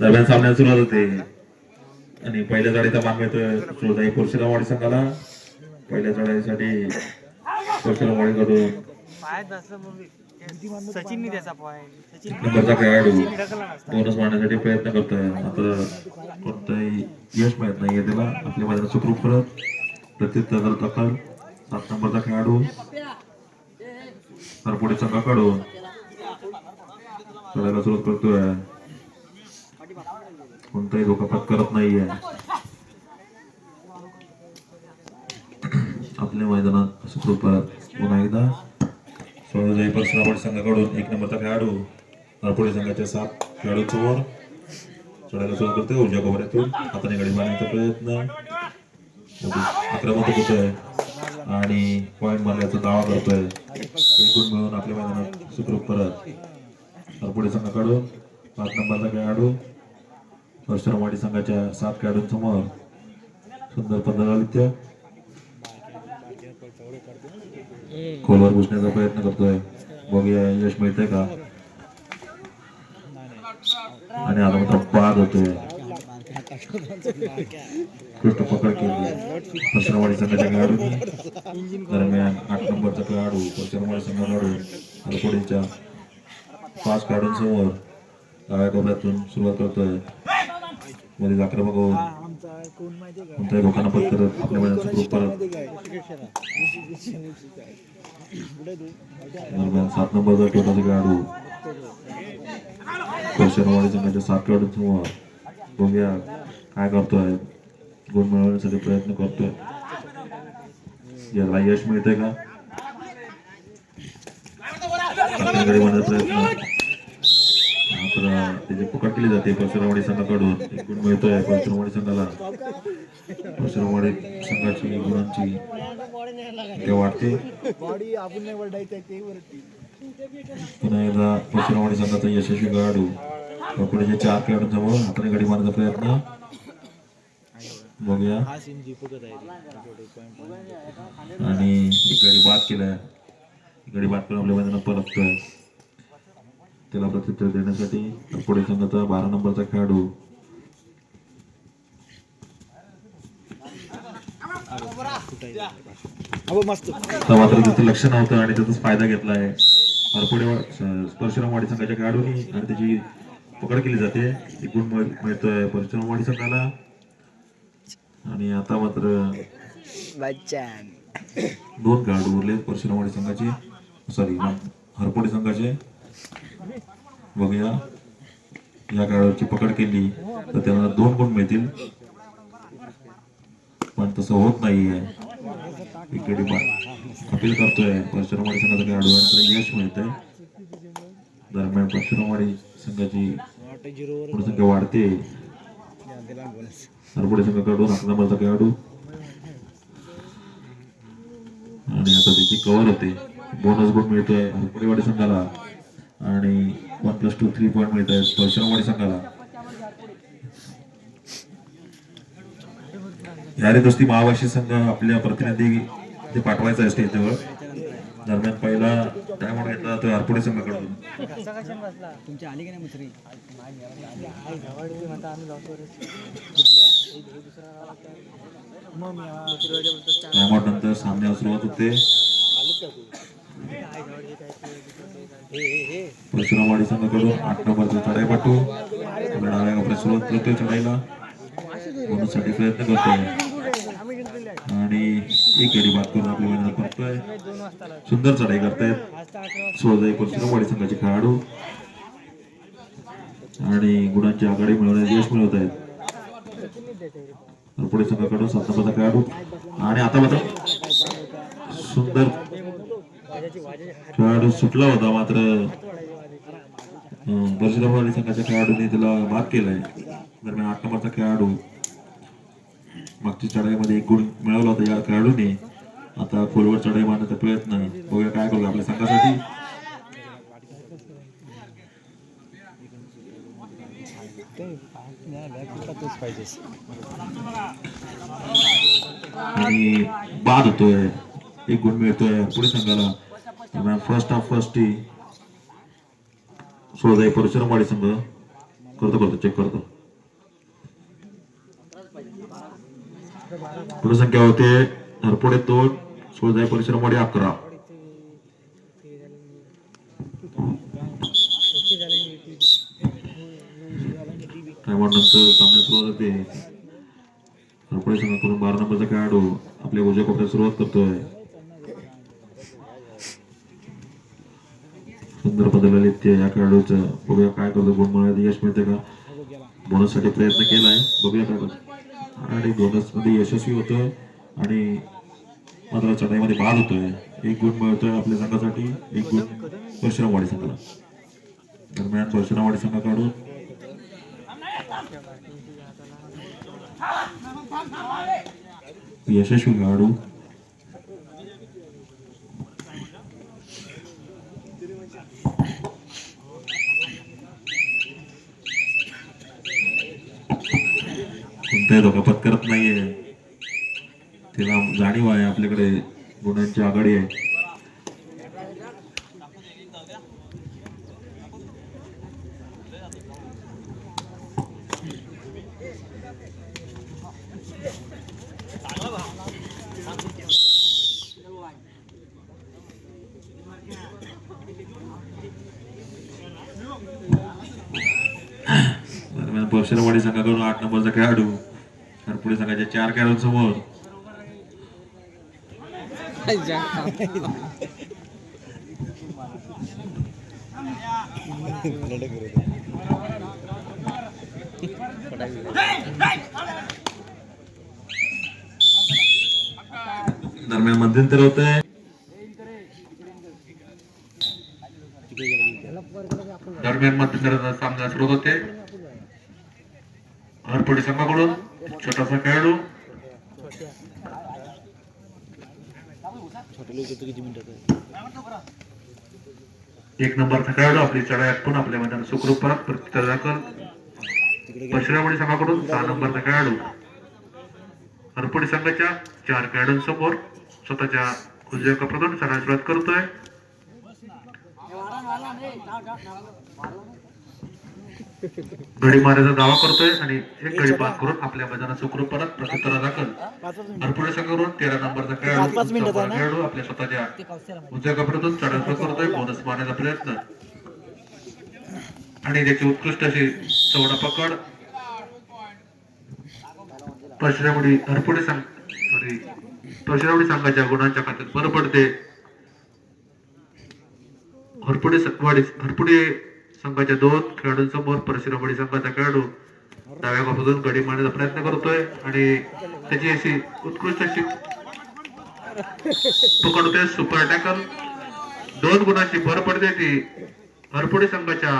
दरम्यान सामन्याला सुरुवात होते. आणि पहिल्या जाडीचा मान मिळतोय सुरदाई परशुरामवाडी संघाला. पहिल्या जाडीसाठी परशुरामवाडीकडून पायात असलं सचिन नंबरचा खेळाडू बोनस मारण्यासाठी प्रयत्न करतोय. आता कोणतंही यश मिळत नाहीये त्याला. आपल्या मैदानात सुखरूप करत प्रत्युत्तर दखल सात नंबरचा खेळाडू. तर पुढे संघाकडून खेळायला सुरुवात करतोय कोणताही धोका करत नाहीये. आपल्या मैदानात सुखरूप परत पुन्हा एकदा. सोळाजाई परशुरामवाडी संघाकडून एक नंबरचा खेळाडू नारपुडे संघाच्या सात खेळाडू समोर चढायला सुरुवात करतोय. उजव्या कोपऱ्यातून हाताने गाडी मारण्याचा प्रयत्न. आक्रमक होतोय. आणि पॉईंट मारण्याचा दावा करतोय. एकूण मिळून आपल्या मैदानात सुखरूप परत. नारपुडे संघाकडून पाच नंबरचा खेळाडू परशुरामवाडी संघाच्या सात खेळाडूंसमोर. सुंदर पद्धत खोलवर पुसण्याचा प्रयत्न करतोय. बघूया यश मिळतंय का? आणि आता मात्र बाद होतोय. कृष्ण पकड केली. परशुरामवाडी संघाच्या खेळाडूंनी. दरम्यान आठ नंबरचा खेळाडू परशुरामवाडी संघाकडून आलकोडीच्या पाच खेळाडूंसमोर डाव्या कोपऱ्यातून सुरुवात करतोय. मध्ये आक्रमक होऊन. कोणत्याही लोकांना पत्करत आपल्या मैदानाचं ग्रुप परत. दरम्यान सात नंबरचा टोटाचा खेळाडू. कोशरवाडी संघाच्या सात खेळाडू समोर बघूया काय करतोय? गुण मिळवण्यासाठी प्रयत्न करतोय. याला यश मिळतंय का? प्रयत्न. त्याची पकड केली जाते परशुरामवाडी संघाकडून एक गुण मिळतोय परशुरामवाडी संघाला. परशुरामवाडी संघाची गुणांची वाढते पुन्हा एकदा परशुरामवाडी संघाचा यशस्वी खेळाडू. पुढे चार खेळाडूंसमोर हाताने गाडी मारण्याचा प्रयत्न बघूया. आणि एक गाडी बाद केलाय. गाडी बाद करून आपल्या मैदानात परततोय. त्याला प्रत्युत्तर देण्यासाठी पुढे संघाचा बारा नंबरचा खेळाडू. लक्ष नव्हतं आणि त्याचाच फायदा घेतलाय. हरपुडे परशुरामवाडी संघाच्या खेळाडूंनी आणि त्याची पकड केली जाते. एक गुण मिळ- मिळतोय परशुरामवाडी संघाला. आणि आता मात्र दोन खेळाडू उरले परशुरामवाडी संघाचे. सॉरी हरपोडी संघाचे. बघूया. या खेळाडूची पकड केली तर त्यांना दोन गुण मिळतील. पण तसं होत नाहीये. इकडे अपील करतोय परशुरामवाडी संघाचा खेळाडू आणि यश यश आहे दरम्यान परशुरामवाडी संघाची संख्या वाढते. हरपुडे संघाकडून अकरा नंबरचा खेळाडू. आणि आता त्याची कव्हर होते. बोनस गुण मिळतोय हरपुडेवाडी संघाला. आणि one plus two three point मिळत आहेत. परशुरामवाडी संघाला. यारे दोस्ती महावाशी संघ आपल्या प्रतिनिधी ते पाठवायचा आहे स्टेजवर दरम्यान पहिला टायमआउट घेतला जातोय हरपुडे संघाकडून. नंतर सामन्याला सुरुवात होते. परशुरामवाडी संघाकडून आठ नंबरचा चढाईपटू. आपल्या डाव्या कपड्यात सुरुवात करतोय चढाईला. म्हणूनसाठी प्रयत्न करतोय. आणि एक गडी बाद करून आपली मैदानात करतोय सुंदर चढाई करतायत. सोळा परशुरामवाडी संघाचे खेळाडू. आणि गुणांची आघाडी मिळवण्यात यश मिळवत आहेत पुढे संघाकडून सात नंबरचा खेळाडू. आणि आता मात्र सुंदर खेळाडू सुटला होता मात्र परशुरामवाडी संघाच्या खेळाडूने त्याला बाद केलाय. दरम्यान आठ नंबरचा खेळाडू मागच्या चढाईमध्ये एक गुण मिळवला होता या खेळाडूने. आता खोलवर चढाई मारण्याचा प्रयत्न बघूया काय करू आपल्या संघासाठी. आणि बाद होतोय. एक गुण मिळतोय पुढे संघाला. दरम्यान फर्स्ट ऑफ फर्स्ट टी सोळा परशुरामवाडी संघ करतो करतो चेक करतो. संख्या होते हरपुडे दोन सोळा परशुरामवाडी अकरा. नंतर सामन्यात सुरुवात होते. हरपुडे संघाकडून बारा नंबरचा खेळाडू आपल्या उजव्या कोपऱ्यात सुरुवात करतोय. सुंदर बदललेले या खेळाडूचं बघूया काय करतो गुण मिळाले यश मिळते का? बोनससाठी प्रयत्न केला आहे बघूया काय करतो. आणि बोनसमध्ये यशस्वी होतोय. आणि मात्र चढाईमध्ये बाद होतोय. एक गुण मिळतोय आपल्या संघासाठी. एक गुण परशुरामवाडी संघाला. दरम्यान परशुरामवाडी संघाकडून यशस्वी खेळाडू कोणताही धोका पत्करत नाहीये. तिला जाणीव आहे आपल्याकडे गुणांची आघाडी आहे दरम्यान परशुरामवाडी संघाकडून आठ नंबरचा खेळाडू आणि पुढे संघाच्या चार खेळाडूंसमोर दरम्यान मध्यंतर होत आहे दरम्यान मध्यंतराचा सामना सुरू होते हरपडी संघाकडून छोटासा खेळाडू एक नंबरचा खेळाडू आपली चढाई आटपून आपल्या मैदान सुखरूप परत प्रत्युत्तर दाखल परशुरामवाडी संघाकडून सहा नंबरचा खेळाडू. हरपडी संघाच्या चार खेळाडूंसमोर स्वतःच्या उजव्या कपड्यातून चढाई सुरुवात करतोय. गडी मारायचा दावा करतोय आणि एक गडी बाद करून आपल्या मैदानात सुखरूप परत प्रत्युत्तर दाखल. हरपुडे संघाकडून तेरा नंबरचा खेळाडू खेळाडू आपल्या स्वतःच्या उजव्या कपड्यातून चढाई सुरुवात करतोय. बोनस मारण्याचा प्रयत्न. आणि त्याची उत्कृष्ट अशी चौडा पकड. परशुरामडी हरपुडे संघ सॉरी परशुरामडी संघाच्या गुणांच्या खात्यात बरं पडते. हरपुडे हरपुडे संघाच्या दोन खेळाडूंसमोर परशुरामवाडी संघाचा खेळाडू. डाव्या बाजूतून गडी मारण्याचा प्रयत्न करतोय आणि त्याची अशी उत्कृष्ट अशी पकड होते सुपर टॅकल. दोन गुणांची भर पडते ती हरपुडे संघाच्या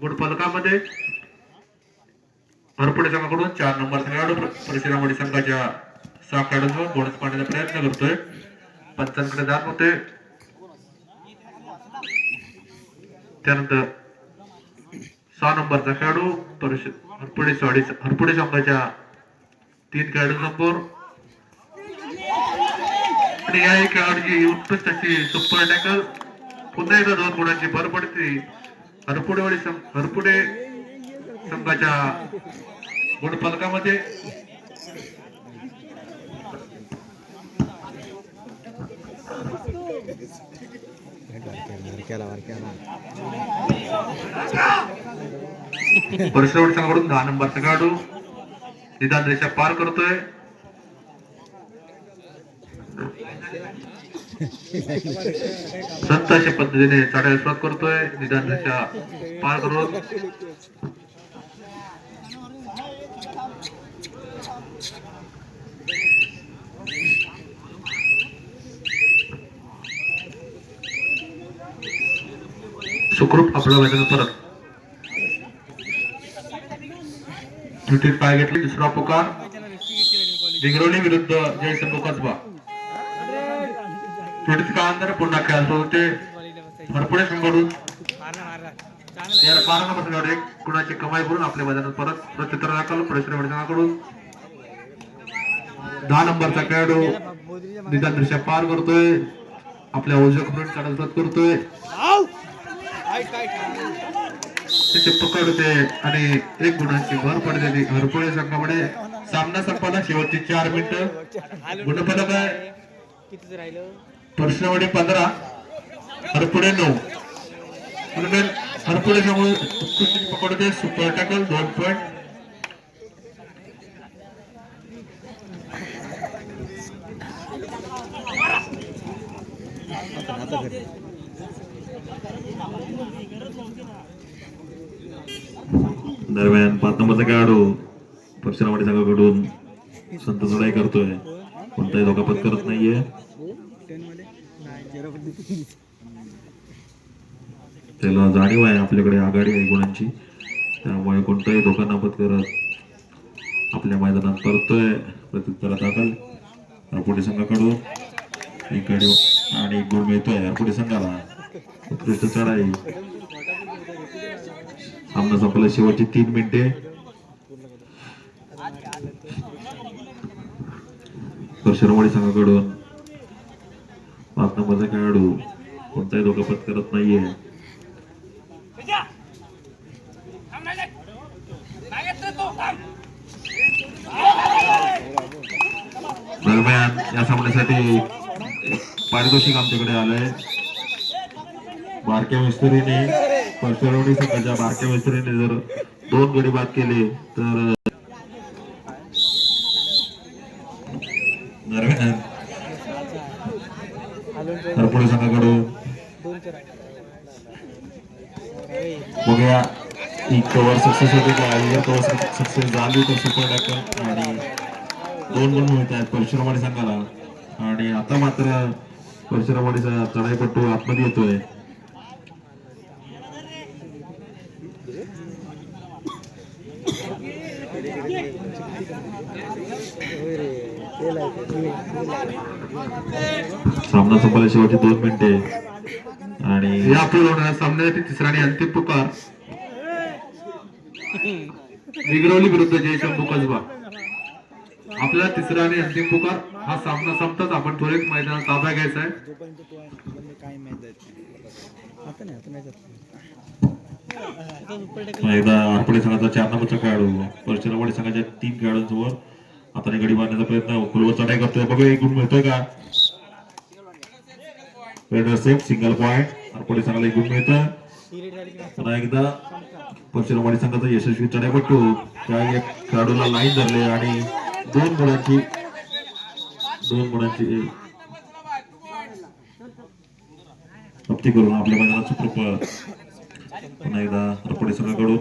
गुणफलकामध्ये हरपुडे संघाकडून चार नंबरचा खेळाडू परशुरामवाडी संघाच्या सहा खेळाडूंवर बोनस पाडण्याचा प्रयत्न करतोय. पंचांकडे जात होते. त्यानंतर सहा नंबरचा खेळाडू परिषद हरपुडे स्वाडी हरपुडे संघाच्या तीन खेळाडू समोर आणि या खेळाडूची उत्कृष्ट अशी सुपर टॅकल पुन्हा एकदा दोन गुणांची भर पडते. हरपुडेवाडी संघ हरपुडे संघाच्या गुणफलकामध्ये परशुराम संघाकडून दहा नंबरचा खेळाडू निदान रेषा पार करतोय. संत अशा पद्धतीने चढायला सुरुवात करतोय. निदान रेषा पार करून. सुखरूप आपलं मैदान परत. ड्युटीत पाय घेतले दुसरा पुकार. डिंगरोली विरुद्ध जयसंघ कसबा ड्युटीत काळानंतर पुन्हा खेळ सुरू ते भरपुडे संघडून या बारा नंबर एक गुणाची कमाई करून आपल्या मैदानात परत प्रत्युत्तर दाखल परिश्रम संघाकडून दहा नंबरचा खेळाडू निदान दृश्य पार करतोय. आपल्या ओझ्या करून करतोय. तिथे पकड होते आणि एक गुणांची भर पडलेली हरपुळे संघामध्ये सामना संपला शेवटची चार मिनिटं. गुणफलक आहे. परशुरामवाडी पंधरा. हरपुडे नऊ. दरम्यान हरपुडे समोर पकड होते. सुपर टॅकल दोन पॉईंट. दरम्यान पाच नंबरचा खेळाडू परशुरामवाडी संघाकडून संत चढाई करतोय. कोणताही धोकापत करत नाहीये. त्याला जाणीव आहे आपल्याकडे आघाडी आहे गुणांची. त्यामुळे कोणताही धोका नापत करत आपल्या मैदानात परतोय प्रत्युत्तरात दाखल. हरपुडी संघाकडून एक आणि एक गुण मिळतोय. हरपुडी संघाला उत्कृष्ट चढाई. सामना संपला शेवटची तीन मिनिटे. परशुरामवाडी संघाकडून. पाच नंबरचा खेळाडू. कोणताही धोकापत करत नाहीये. दरम्यान या सामन्यासाठी पारितोषिक आमच्याकडे आलंय. बारक्या मिस्त्रीने परशुरामवाडी संघाच्या बारक्या मिस्त्रीने जर दोन गडी बाद केले तर पुढे हरपुडे संघाकडून दोन चार बघूया ही कव्हर सक्सेस होते का? जर सक्सेस झाली तर सुपर टॅकल आणि दोन गुण मिळत आहेत परशुरामवाडी संघाला आणि आता मात्र परशुरामवाडीचा चढाईपट्टू आतमध्ये येतोय. सामना संपला शेवटची दोन मिनिटे. आणि या सामन्यासाठी तिसरा आणि अंतिम पुकार. विग्रवली विरुद्ध जयशंभू कसबा. आपला तिसरा आणि अंतिम पुकार हा सामना संपताच आपण त्वरित मैदानात ताबा घ्यायचा आहे. एकदा हरपडे संघाचा चार नंबरचा खेळाडू परशुरामवाडी संघाच्या तीन खेळाडूंसमोर हाताने गडी मारण्याचा प्रयत्न खुलवर चढाई करतोय. बघूया एक गुण मिळतोय का? Raider safe single point Harpade संघाला एक गुण मिळतं पुन्हा एकदा परशुरामवाडी संघाचा यशस्वी चढाईपट्टू त्या एक खेळाडूला लाईन धरले आणि दोन गुणांची दोन गुणांची प्राप्ती करून आपल्या मैदानात सुप्रप पुन्हा एकदा हरपडे संघाकडून.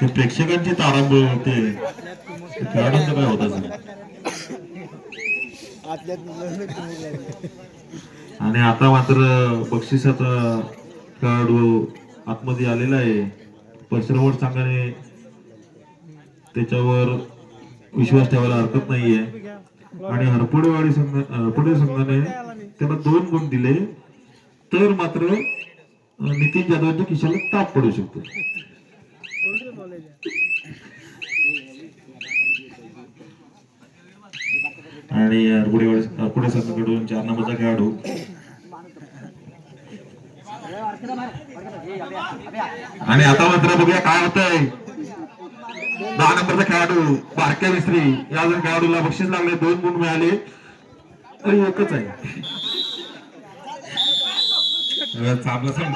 ते प्रेक्षकांची तारांबळ होते. ते खेळाडूंचं काय होत असेल. आणि आता मात्र बक्षिसाचा खेळाडू आतमध्ये आलेला आहे. परशुरामवाड सांगाने त्याच्यावर विश्वास ठेवायला हरकत नाहीये. आणि हरपुडेवाडी संघ हरपुडे संघाने त्याला दोन गुण दिले. तर मात्र नितीन जाधवच्या खिशाला ताप पडू शकतो. आणि हरपुडेवाडी संघाकडून चार नंबरचा खेळाडू आणि आता मात्र बघूया काय होतंय. दहा नंबरचा खेळाडू बारक्या मिस्त्री या जर खेळाडूला बक्षीस लागले दोन गुण मिळाले तरी एकच आहे. 呃，咋不多三。